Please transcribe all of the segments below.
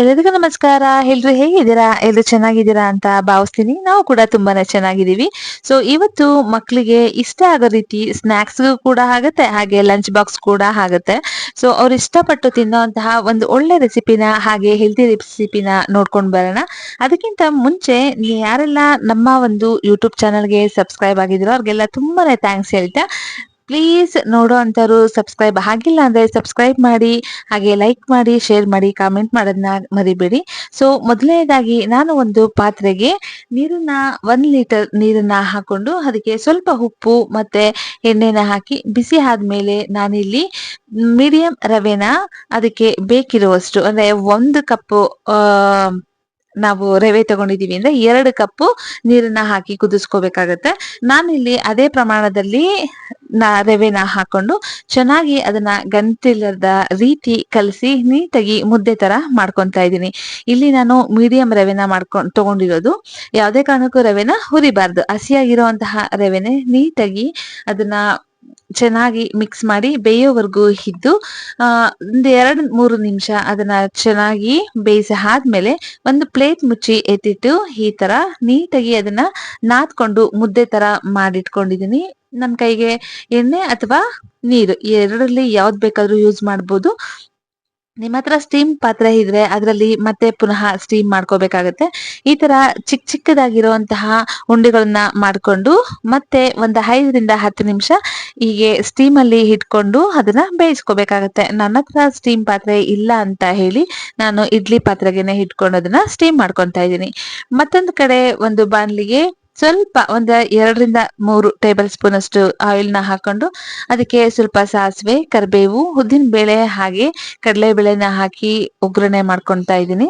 ಎಲ್ಲರಿಗೂ ನಮಸ್ಕಾರ. ಎಲ್ರು ಹೇಗಿದ್ದೀರಾ? ಎಲ್ರು ಚೆನ್ನಾಗಿದ್ದೀರಾ ಅಂತ ಭಾವಿಸ್ತೀನಿ. ನಾವು ಕೂಡ ತುಂಬಾನೇ ಚೆನ್ನಾಗಿದ್ದೀವಿ. ಸೊ ಇವತ್ತು ಮಕ್ಕಳಿಗೆ ಇಷ್ಟ ಆಗೋ ರೀತಿ ಸ್ನಾಕ್ಸ್ ಕೂಡ ಆಗುತ್ತೆ, ಹಾಗೆ ಲಂಚ್ ಬಾಕ್ಸ್ ಕೂಡ ಆಗುತ್ತೆ. ಸೊ ಅವ್ರು ಇಷ್ಟಪಟ್ಟು ತಿನ್ನೋಂತಹ ಒಂದು ಒಳ್ಳೆ ರೆಸಿಪಿನ ಹಾಗೆ ಹೆಲ್ತಿ ರೆಸಿಪಿನ ನೋಡ್ಕೊಂಡು ಬರೋಣ. ಅದಕ್ಕಿಂತ ಮುಂಚೆ ಯಾರೆಲ್ಲ ನಮ್ಮ ಒಂದು ಯೂಟ್ಯೂಬ್ ಚಾನಲ್ಗೆ ಸಬ್ಸ್ಕ್ರೈಬ್ ಆಗಿದ್ರು ಅವ್ರಿಗೆಲ್ಲ ತುಂಬಾನೇ ಥ್ಯಾಂಕ್ಸ್ ಹೇಳ್ತಾ ಪ್ಲೀಸ್ ನೋಡೋ ಅಂಥವ್ರು ಸಬ್ಸ್ಕ್ರೈಬ್ ಆಗಿಲ್ಲ ಅಂದ್ರೆ ಸಬ್ಸ್ಕ್ರೈಬ್ ಮಾಡಿ, ಹಾಗೆ ಲೈಕ್ ಮಾಡಿ ಶೇರ್ ಮಾಡಿ ಕಾಮೆಂಟ್ ಮಾಡೋದನ್ನ ಮರಿಬೇಡಿ. ಸೊ ಮೊದಲನೇದಾಗಿ ನಾನು ಒಂದು ಪಾತ್ರೆಗೆ ನೀರನ್ನ ಒಂದು ಲೀಟರ್ ನೀರನ್ನ ಹಾಕೊಂಡು ಅದಕ್ಕೆ ಸ್ವಲ್ಪ ಉಪ್ಪು ಮತ್ತೆ ಎಣ್ಣೆನ ಹಾಕಿ ಬಿಸಿ ಆದ್ಮೇಲೆ ನಾನಿಲ್ಲಿ ಮೀಡಿಯಂ ರವೆನ ಅದಕ್ಕೆ ಬೇಕಿರುವಷ್ಟು, ಅಂದ್ರೆ ಒಂದು ಕಪ್ಪು ನಾವು ರವೆ ತಗೊಂಡಿದೀವಿ ಅಂದ್ರೆ ಎರಡು ಕಪ್ಪು ನೀರನ್ನ ಹಾಕಿ ಕುದಿಸ್ಕೋಬೇಕಾಗತ್ತೆ. ನಾನಿಲ್ಲಿ ಅದೇ ಪ್ರಮಾಣದಲ್ಲಿ ನಾ ರವೆನ ಹಾಕೊಂಡು ಚೆನ್ನಾಗಿ ಅದನ್ನ ಗಂಟಿಲ್ಲದ ರೀತಿ ಕಲಸಿ ನೀಟಾಗಿ ಮುದ್ದೆ ತರ ಮಾಡ್ಕೊಂತಾ ಇದ್ದೀನಿ. ಇಲ್ಲಿ ನಾನು ಮೀಡಿಯಂ ರವೆನ ಮಾಡ್ಕೊಂಡು ತಗೊಂಡಿರೋದು. ಯಾವುದೇ ಕಾರಣಕ್ಕೂ ರವೆನ ಹುರಿಬಾರ್ದು. ಹಸಿಯಾಗಿರುವಂತಹ ರವೆನೆ ನೀಟಾಗಿ ಅದನ್ನ ಚೆನ್ನಾಗಿ ಮಿಕ್ಸ್ ಮಾಡಿ ಬೇಯೋವರೆಗೂ ಇದ್ದು ಒಂದು ಎರಡು ಮೂರು ನಿಮಿಷ ಅದನ್ನ ಚೆನ್ನಾಗಿ ಬೇಯಿಸಿ ಆದ್ಮೇಲೆ ಒಂದು ಪ್ಲೇಟ್ ಮುಚ್ಚಿ ಎತ್ತಿಟ್ಟು ಈ ತರ ನೀಟಾಗಿ ಅದನ್ನ ನಾದ್ಕೊಂಡು ಮುದ್ದೆ ತರ ಮಾಡಿಟ್ಕೊಂಡಿದೀನಿ. ನನ್ನ ಕೈಗೆ ಎಣ್ಣೆ ಅಥವಾ ನೀರು ಎರಡರಲ್ಲಿ ಯಾವ್ದು ಬೇಕಾದ್ರೂ ಯೂಸ್ ಮಾಡ್ಬೋದು. ನಿಮ್ಮ ಹತ್ರ ಸ್ಟೀಮ್ ಪಾತ್ರೆ ಇದ್ರೆ ಅದರಲ್ಲಿ ಮತ್ತೆ ಪುನಃ ಸ್ಟೀಮ್ ಮಾಡ್ಕೋಬೇಕಾಗತ್ತೆ. ಈ ತರ ಚಿಕ್ಕ ಚಿಕ್ಕದಾಗಿರುವಂತಹ ಉಂಡೆಗಳನ್ನ ಮಾಡ್ಕೊಂಡು ಮತ್ತೆ ಒಂದು ಐದರಿಂದ ಹತ್ತು ನಿಮಿಷ ಹೀಗೆ ಸ್ಟೀಮ್ ಅಲ್ಲಿ ಇಟ್ಕೊಂಡು ಅದನ್ನ ಬೇಯಿಸ್ಕೋಬೇಕಾಗತ್ತೆ. ನನ್ನ ಹತ್ರ ಸ್ಟೀಮ್ ಪಾತ್ರೆ ಇಲ್ಲ ಅಂತ ಹೇಳಿ ನಾನು ಇಡ್ಲಿ ಪಾತ್ರೆಗೆನೆ ಇಟ್ಕೊಂಡು ಅದನ್ನ ಸ್ಟೀಮ್ ಮಾಡ್ಕೊತಾ ಇದ್ದೀನಿ. ಮತ್ತೊಂದು ಕಡೆ ಒಂದು ಬಾಣ್ಲಿಗೆ ಸ್ವಲ್ಪ ಒಂದ್ ಎರಡರಿಂದ ಮೂರು ಟೇಬಲ್ ಸ್ಪೂನ್ ಅಷ್ಟು ಆಯಿಲ್ನ ಹಾಕೊಂಡು ಅದಕ್ಕೆ ಸ್ವಲ್ಪ ಸಾಸಿವೆ, ಕರಿಬೇವು, ಉದ್ದಿನ ಬೇಳೆ ಹಾಗೆ ಕಡಲೆ ಬೇಳೆನ ಹಾಕಿ ಒಗ್ಗರಣೆ ಮಾಡ್ಕೊಂತ ಇದ್ದೀನಿ.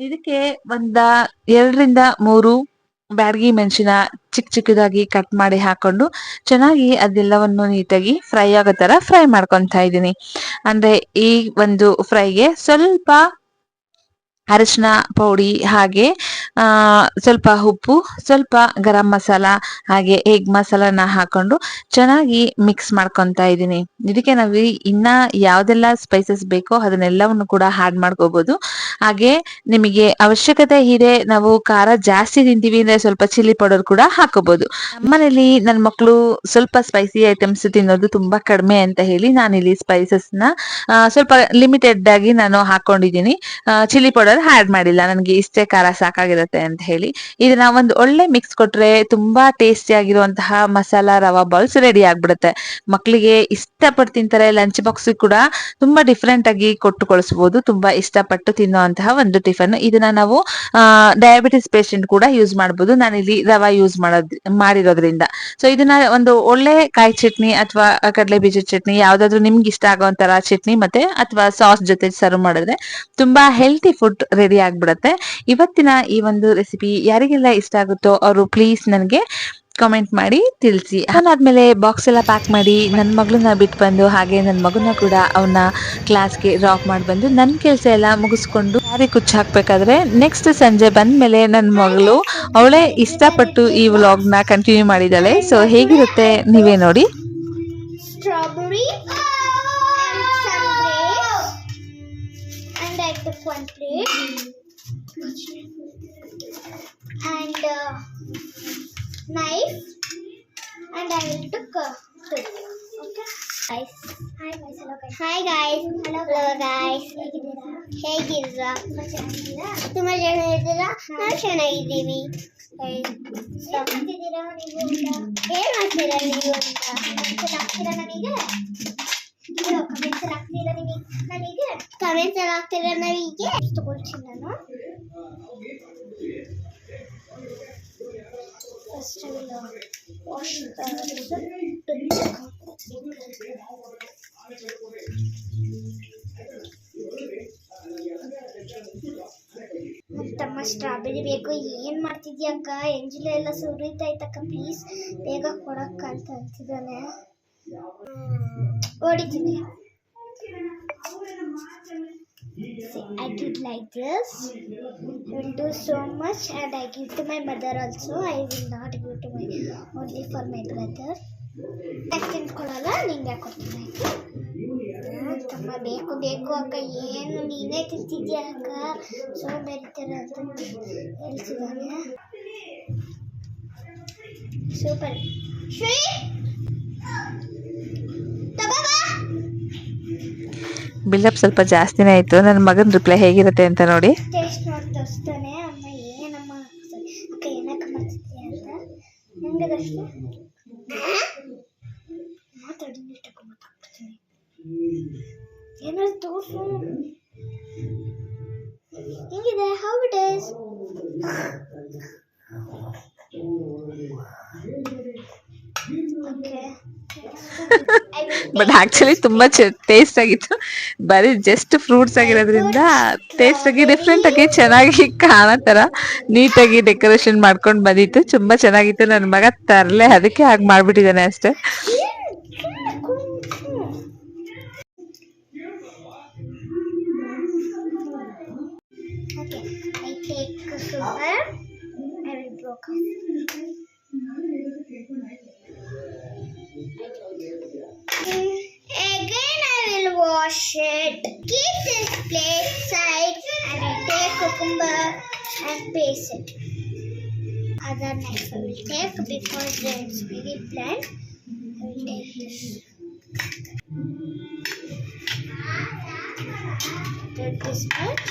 ಇದಕ್ಕೆ ಒಂದ ಎರಡರಿಂದ ಮೂರು ಬ್ಯಾಡಗಿ ಮೆಣಸಿನ ಚಿಕ್ಕ ಚಿಕ್ಕದಾಗಿ ಕಟ್ ಮಾಡಿ ಹಾಕೊಂಡು ಚೆನ್ನಾಗಿ ಅದೆಲ್ಲವನ್ನು ನೀಟಾಗಿ ಫ್ರೈ ಆಗೋ ತರ ಫ್ರೈ ಮಾಡ್ಕೊತಾ ಇದ್ದೀನಿ. ಅಂದ್ರೆ ಈ ಒಂದು ಫ್ರೈಗೆ ಸ್ವಲ್ಪ ಅರಿಶಿನ ಪೌಡಿ ಹಾಗೆ ಸ್ವಲ್ಪ ಉಪ್ಪು, ಸ್ವಲ್ಪ ಗರಂ ಮಸಾಲ, ಹಾಗೆ ಎಗ್ ಮಸಾಲಾನ ಹಾಕೊಂಡು ಚೆನ್ನಾಗಿ ಮಿಕ್ಸ್ ಮಾಡ್ಕೊಂತಾ ಇದ್ದೀನಿ. ಇದಕ್ಕೆ ನಾವು ಇನ್ನ ಯಾವ್ದೆಲ್ಲ ಸ್ಪೈಸಸ್ ಬೇಕೋ ಅದನ್ನೆಲ್ಲವನ್ನು ಕೂಡ ಆಡ್ ಮಾಡ್ಕೋಬಹುದು ಹಾಗೆ ನಿಮಗೆ ಅವಶ್ಯಕತೆ ಇದೆ, ನಾವು ಖಾರ ಜಾಸ್ತಿ ತಿಂತೀವಿ ಅಂದ್ರೆ ಸ್ವಲ್ಪ ಚಿಲ್ಲಿ ಪೌಡರ್ ಕೂಡ ಹಾಕೋಬಹುದು ನಮ್ಮನೇಲಿ ನನ್ನ ಮಕ್ಕಳು ಸ್ವಲ್ಪ ಸ್ಪೈಸಿ ಐಟಮ್ಸ್ ತಿನ್ನೋದು ತುಂಬಾ ಕಡಿಮೆ ಅಂತ ಹೇಳಿ ನಾನು ಇಲ್ಲಿ ಸ್ಪೈಸಸ್ನ ಸ್ವಲ್ಪ ಲಿಮಿಟೆಡ್ ಆಗಿ ನಾನು ಹಾಕೊಂಡಿದ್ದೀನಿ. ಚಿಲ್ಲಿ ಪೌಡರ್ ಆಡ್ ಮಾಡಿಲ್ಲ, ನನಗೆ ಇಷ್ಟೇ ಖಾರ ಸಾಕಾಗಿರುತ್ತೆ ಅಂತ ಹೇಳಿ. ಇದನ್ನ ಒಂದು ಒಳ್ಳೆ ಮಿಕ್ಸ್ ಕೊಟ್ರೆ ತುಂಬಾ ಟೇಸ್ಟಿ ಆಗಿರುವಂತಹ ಮಸಾಲಾ, ರವಾ ಬಾಲ್ಸ್ ರೆಡಿ ಆಗ್ಬಿಡುತ್ತೆ. ಮಕ್ಕಳಿಗೆ ಇಷ್ಟಪಟ್ಟು ತಿಂತಾರೆ ಲಂಚ್ ಬಾಕ್ಸ್ ಕೂಡ ತುಂಬಾ ಡಿಫ್ರೆಂಟ್ ಆಗಿ ಕೊಟ್ಟು ಕಳಿಸಬಹುದು ತುಂಬಾ ಇಷ್ಟಪಟ್ಟು ತಿನ್ನುವಂತಹ ಒಂದು ಟಿಫನ್. ಇದನ್ನ ನಾವು ಡಯಾಬಿಟಿಸ್ ಪೇಷಂಟ್ ಕೂಡ ಯೂಸ್ ಮಾಡಬಹುದು ನಾನು ಇಲ್ಲಿ ರವಾ ಯೂಸ್ ಮಾಡೋದ್, ಮಾಡಿರೋದ್ರಿಂದ. ಸೊ ಇದನ್ನ ಒಂದು ಒಳ್ಳೆ ಕಾಯಿ ಚಟ್ನಿ ಅಥವಾ ಕಡಲೆ ಬೀಜದ ಚಟ್ನಿ, ಯಾವ್ದಾದ್ರು ನಿಮ್ಗೆ ಇಷ್ಟ ಆಗೋಂತರ ಚಟ್ನಿ ಮತ್ತೆ ಅಥವಾ ಸಾಸ್ ಜೊತೆ ಸರ್ವ್ ಮಾಡಿದ್ರೆ ತುಂಬಾ ಹೆಲ್ತಿ ಫುಡ್ ರೆಡಿ ಆಗ್ಬಿಡತ್ತೆ. ಇವತ್ತಿನ ಈ ಒಂದು ರೆಸಿಪಿ ಯಾರಿಗೆಲ್ಲ ಇಷ್ಟ ಆಗುತ್ತೋ ಅವರು ಪ್ಲೀಸ್ ನನಗೆ ಕಾಮೆಂಟ್ ಮಾಡಿ ತಿಳಿಸಿ. ಅದಾದ್ಮೇಲೆ ಬಾಕ್ಸ್ ಎಲ್ಲ ಪ್ಯಾಕ್ ಮಾಡಿ ನನ್ನ ಮಗಳನ್ನ ಬಿಟ್ಟು ಬಂದು ಹಾಗೆ ನನ್ನ ಮಗನ ಕೂಡ ಅವನ್ನ ಕ್ಲಾಸ್ಗೆ ಡ್ರಾಪ್ ಮಾಡಿ ಬಂದು ನನ್ನ ಕೆಲಸ ಎಲ್ಲ ಮುಗಿಸ್ಕೊಂಡು ಸ್ಯಾರಿ ಕುಚ್ಚು ಹಾಕಬೇಕಾದ್ರೆ ನೆಕ್ಸ್ಟ್ ಸಂಜೆ ಬಂದ ಮೇಲೆ ನನ್ನ ಮಗಳು ಅವಳೇ ಇಷ್ಟಪಟ್ಟು ಈ ವ್ಲಾಗ್ನ ಕಂಟಿನ್ಯೂ ಮಾಡಿದ್ದಾಳೆ. ಸೊ ಹೇಗಿರುತ್ತೆ ನೀವೇ ನೋಡಿ. And uh, knife. And i will guys. Guys Hello guys. ಹೇಗಿದ್ದೀರಾ? ತುಂಬಾ ಚೆನ್ನಾಗಿದ್ದೀರಾ? ನಾವು ಚೆನ್ನಾಗಿದ್ದೀವಿ. ಏನ್ ಮಾಡ್ತೀರಾ ನೀವು ಅಂತ? ನನಗೆ ಕಮೆಂಟ್ಸ್ ಆಗ್ತೀರಾ ನಿಮಗೆ? ನನಗೆ ಕಮೆಂಟ್ಸ್ ಆಗ್ತೀರಾ ನನಗೆ ತಗೊಳ್ತೀನಿ ನಾನು. ಫಸ್ಟ್ ವಾಶ್ ತಮ್ಮ ಸ್ಟ್ರಾಬೆರಿ ಬೇಕು ಏನ್ ಮಾಡ್ತಿದ್ಯಾ ಅಕ್ಕ ಎಂಜಿಲ ಎಲ್ಲ ಸುರಿತೈತಕ್ಕ ಪ್ಲೀಸ್ ಬೇಗ ಕೊಡಕ್ಕ ಅಂತ ಅಂತಿದ್ದಾನೆ ಓಡಿದ್ದೀನಿ See, I did like this. Will do so much and I give to my mother also. I will not give to my only for my brother. ಯಾಕೆ ತಿನ್ಕೊಳಲ್ಲ ನಿಂಗೆ ಕೊಡ್ತೀನಿ. ತಮ್ಮ ಬೇಕು ಬೇಕು ಅಕ್ಕ ಏನು ನೀನೇ ತಿಂತಿದ್ಯ ಅಕ್ಕ? ಸೋಂಬೇರಿತರ ಅಂತ ಹೇಳ್ತಿದ್ದಾನೆ. ಸೂಪರ್. ಶ್ರೀ. ಬಿಲ್ಡಪ್ ಸ್ವಲ್ಪ ಜಾಸ್ತಿನೇ ಆಯಿತು. ನನ್ನ ಮಗನ ರಿಪ್ಲೈ ಹೇಗಿರುತ್ತೆ ಅಂತ ನೋಡಿ. ಟೇಸ್ಟ್ ನೋಡಿ ತೋರಿಸ್ತಾನೆ. ಅಮ್ಮ ಏನಮ್ಮ ಅಕ್ಕ ಏನಕ್ಕ ಮಾಡ್ತಿದ್ಯಾ ಅಂತ. ಹೆಂಗದಷ್ಟು ಬಟ್ ಆಕ್ಚುಲಿ ತುಂಬಾ ಟೇಸ್ಟ್ ಆಗಿತ್ತು. ಬರೀ ಜಸ್ಟ್ ಫ್ರೂಟ್ಸ್ ಆಗಿರೋದ್ರಿಂದ ಟೇಸ್ಟ್ ಆಗಿ ಡಿಫ್ರೆಂಟ್ ಆಗಿ ಚೆನ್ನಾಗಿ ಕಾಣೋ ತರ ನೀಟಾಗಿ ಡೆಕೋರೇಷನ್ ಮಾಡ್ಕೊಂಡು ಬಂದಿತ್ತು. ತುಂಬಾ ಚೆನ್ನಾಗಿತ್ತು. ನನ್ನ ಮಗ ತರಲೆ ಅದಕ್ಕೆ ಹಾಗೆ ಮಾಡ್ಬಿಟ್ಟಿದ್ದಾನೆ ಅಷ್ಟೇ. Okay, I take a sugar. I will broke wash it. Keep this plate side and I take cucumber and paste it. Other knife I will take because it's very blunt. I will take this. Take this much.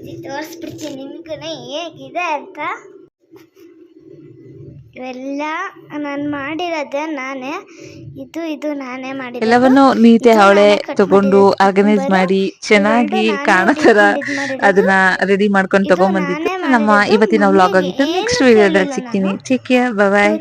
ಸತಿ ತೋರಿಸ್ಬಿಡ್ತೀನಿ ನಿಮ್ಗೂ ಹೇಗಿದೆ ಅಂತ. ಇವೆಲ್ಲ ನಾನು ಮಾಡಿರೋದೇ ನಾನೇ. ಇದು ಇದು ನಾನೇ ಮಾಡಿರೋದು. ಎಲ್ಲವನ್ನು ನೀತೆ ಅವಳೆ ತಗೊಂಡು ಆರ್ಗನೈಸ್ ಮಾಡಿ ಚೆನ್ನಾಗಿ ಕಾಣತರ ಕಾಣೋ ತರ ಅದನ್ನ ರೆಡಿ ಮಾಡ್ಕೊಂಡು ತಗೊಂಡ್ ತಗೊಂಡ್ಬಂದಿತ್ತು ನಮ್ಮ. ಇವತ್ತಿನ ವ್ಲಾಗ್ ಆಗಿತ್ತು ನೆಕ್ಸ್ಟ್ ವಿಡಿಯೋದಲ್ಲಿ ಸಿಗ್ತೀನಿ. Take care bye